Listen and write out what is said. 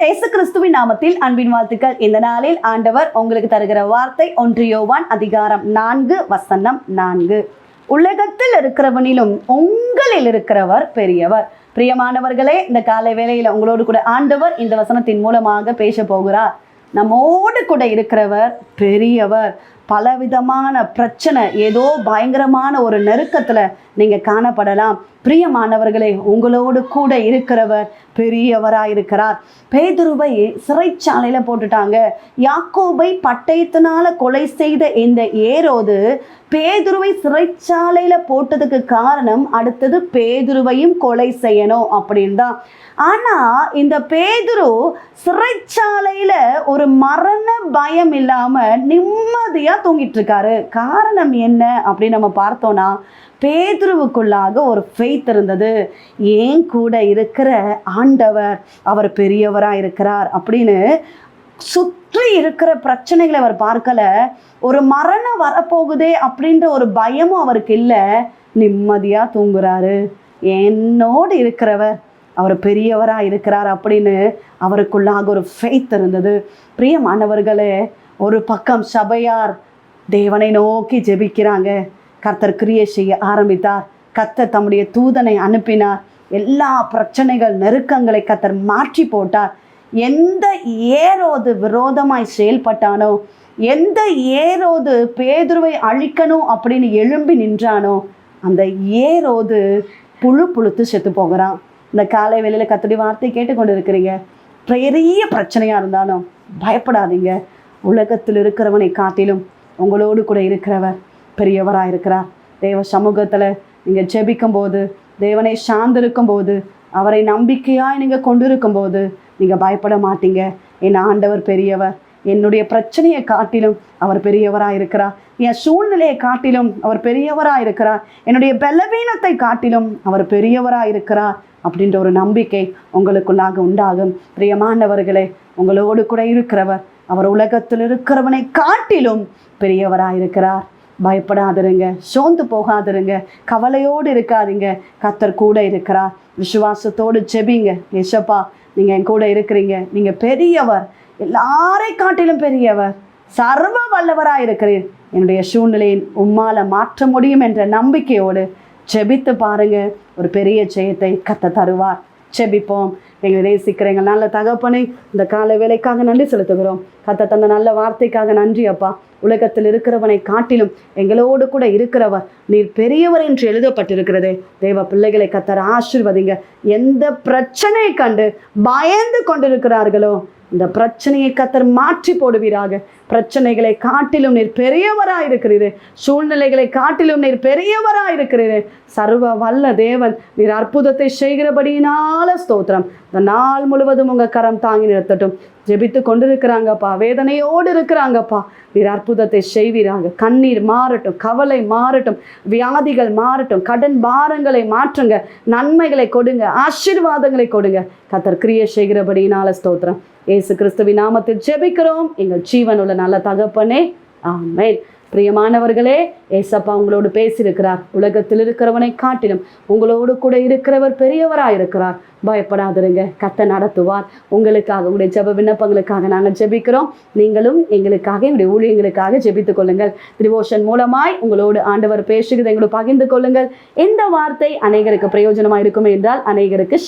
இயேசு கிறிஸ்துவின் நாமத்தில் அன்பின் வாழ்த்துக்கள். இந்த நாளில் ஆண்டவர் உங்களுக்கு தருகிற வார்த்தை ஒன்றியோவான் அதிகாரம் நான்கு வசனம் நான்கு. உலகத்தில் இருக்கிறவனிலும் உங்களில் இருக்கிறவர் பெரியவர். பிரியமானவர்களே இந்த காலை வேளையில் உங்களோடு கூட ஆண்டவர் இந்த வசனத்தின் மூலமாக பேச போகிறார். நம்மோடு கூட இருக்கிறவர் பெரியவர். பலவிதமான பிரச்சனை ஏதோ பயங்கரமான ஒரு நெருக்கத்தில் நீங்கள் காணப்படலாம். பிரியமானவர்களே உங்களோடு கூட இருக்கிறவர் பெரியவராக இருக்கிறார் பேதுருவை சிறைச்சாலையில் போட்டுட்டாங்க. யாக்கோபை பட்டயத்தினால கொலை செய்த இந்த ஏரோது பேதுருவை சிறைச்சாலையில் போட்டதுக்கு காரணம் அடுத்தது பேதுருவையும் கொலை செய்யணும் அப்படின்னு தான் ஆனால் இந்த பேதுரு சிறைச்சாலையில் ஒரு மரண பயம் இல்லாமல் நிம்மதியாக தூங்கிட்டு இருக்காரு. காரணம் என்ன அப்படின்னு நம்ம பார்த்தோன்னா பேதுருவுக்குள்ளாக ஒரு ஃபெய் இருந்தது ஏன் கூட இருக்கிற ஆண்டவர் அவர் பெரியவராக இருக்கிறார்? அப்படின்னு சுற்றி இருக்கிற பிரச்சனைகளை அவர் பார்க்கல. ஒரு மரணம் வரப்போகுதே அப்படின்ற ஒரு பயமும் அவருக்கு இல்லை. நிம்மதியாக தூங்குறாரு. என்னோடு இருக்கிறவர் அவர் பெரியவராக இருக்கிறார் அப்படின்னு அவருக்குள்ளாக ஒரு ஃபெய்த் இருந்தது. பிரியமானவர்களே ஒரு பக்கம் சபையார் தேவனை நோக்கி ஜெபிக்கிறாங்க. கர்த்தர் கிரியை செய்ய ஆரம்பித்தார். கத்த தம்முடைய தூதனை அனுப்பினார். எல்லா பிரச்சனைகள் நெருக்கங்களை கத்தர் மாற்றி போட்டார். எந்த ஏரோது விரோதமாய் செயல்பட்டானோ எந்த ஏரோது பேதுருவை அழிக்கணும் அப்படின்னு எழும்பி நின்றானோ அந்த ஏரோது புழு புழுத்து செத்து போகிறான். இந்த காலை வேலையில் கத்தடி வார்த்தை கேட்டுக்கொண்டு இருக்கிறீங்க பெரிய பிரச்சனையாக இருந்தாலும் பயப்படாதீங்க. உலகத்தில் இருக்கிறவனை காட்டிலும் உங்களோடு கூட இருக்கிறவர் பெரியவராக இருக்கிறார் தேவ சமூகத்தில் நீங்கள் ஜெபிக்கும் போது தேவனை சார்ந்திருக்கும் போது அவரை நம்பிக்கையாக நீங்கள் கொண்டிருக்கும் போது நீங்கள் பயப்பட மாட்டீங்க. என் ஆண்டவர் பெரியவர் என்னுடைய பிரச்சனையை காட்டிலும் அவர் பெரியவராக இருக்கிறார். என் சூழ்நிலையை காட்டிலும் அவர் பெரியவராக இருக்கிறார். என்னுடைய பலவீனத்தை காட்டிலும் அவர் பெரியவராக இருக்கிறார் அப்படின்ற ஒரு நம்பிக்கை உங்களுக்குள்ளாக உண்டாகும். பிரியமானவர்களே உங்களோடு கூட இருக்கிறவர் அவர் உலகத்தில் இருக்கிறவனை காட்டிலும் பெரியவராக இருக்கிறார். பயப்படாதிருங்க சோர்ந்து போகாதிருங்க கவலையோடு இருக்காதீங்க. கத்தர் கூட இருக்கிறார். விசுவாசத்தோடு செபிங்க ஏசப்பா நீங்கள் என் கூட இருக்கிறீங்க. நீங்கள் பெரியவர். எல்லாரை காட்டிலும் பெரியவர். சர்வ வல்லவராக இருக்கிறீர். என்னுடைய சூழ்நிலையை உம்மால் மாற்ற முடியும் என்ற நம்பிக்கையோடு செபித்து பாருங்க. ஒரு பெரிய ஜெயத்தை கத்த தருவார். செபிப்போம் எங்களை நேசிக்கிற எங்கள் நல்ல தகப்பனை இந்த கால வேலைக்காக நன்றி செலுத்துகிறோம். கத்த தந்த நல்ல வார்த்தைக்காக நன்றி அப்பா. உலகத்தில் இருக்கிறவனை காட்டிலும் எங்களோடு கூட இருக்கிறவர் நீர் பெரியவர் என்று எழுதப்பட்டிருக்கிறதே. தேவ பிள்ளைகளை கத்தர் ஆசிர்வதிங்க. எந்த பிரச்சனையை கண்டு பயந்து கொண்டிருக்கிறார்களோ இந்த பிரச்சனையை கத்தர் மாற்றி போடுவீராக. பிரச்சனைகளை காட்டிலும் நீர் பெரியவராக இருக்கிறீரே சூழ்நிலைகளை காட்டிலும் நீர் பெரியவராக இருக்கிறீரே சர்வ வல்ல தேவன் நீர் அற்புதத்தை செய்கிறபடியினால ஸ்தோத்திரம். இந்த நாள் முழுவதும் உங்கள் கரம் தாங்கி நிறுத்தட்டும். ஜெபித்து கொண்டிருக்கிறாங்கப்பா. வேதனையோடு இருக்கிறாங்கப்பா. நீர் அற்புதத்தை செய்வீராங்க. கண்ணீர் மாறட்டும் கவலை மாறட்டும் வியாதிகள் மாறட்டும் கடன் பாரங்களை மாற்றுங்க. நன்மைகளை கொடுங்க ஆசீர்வாதங்களை கொடுங்க. கத்தர் கிரியை செய்கிறபடினால ஸ்தோத்திரம். ஏசு கிறிஸ்துவின் நாமத்தில் ஜெபிக்கிறோம். எங்கள் ஜீவனுள்ள நல்ல தகப்பனே. ஆமேன். பிரியமானவர்களே ஏசப்பா உங்களோடு பேசியிருக்கிறார். உலகத்தில் இருக்கிறவனை காட்டிலும் உங்களோடு கூட இருக்கிறவர் பெரியவராக இருக்கிறார் பயப்படாதிருங்க கத்த நடத்துவார். உங்களுக்காக உங்களுடைய ஜெப விண்ணப்பங்களுக்காக நாங்கள் ஜெபிக்கிறோம். நீங்களும் எங்களுக்காக எங்களுடைய ஊழியங்களுக்காக ஜெபித்துக் கொள்ளுங்கள். திரிவோஷன் மூலமாய் உங்களோடு ஆண்டவர் பேசுகிறது எங்களோட பகிர்ந்து கொள்ளுங்கள். இந்த வார்த்தை அநேகருக்கு பிரயோஜனமாக இருக்கும் என்றால் அநேகருக்கு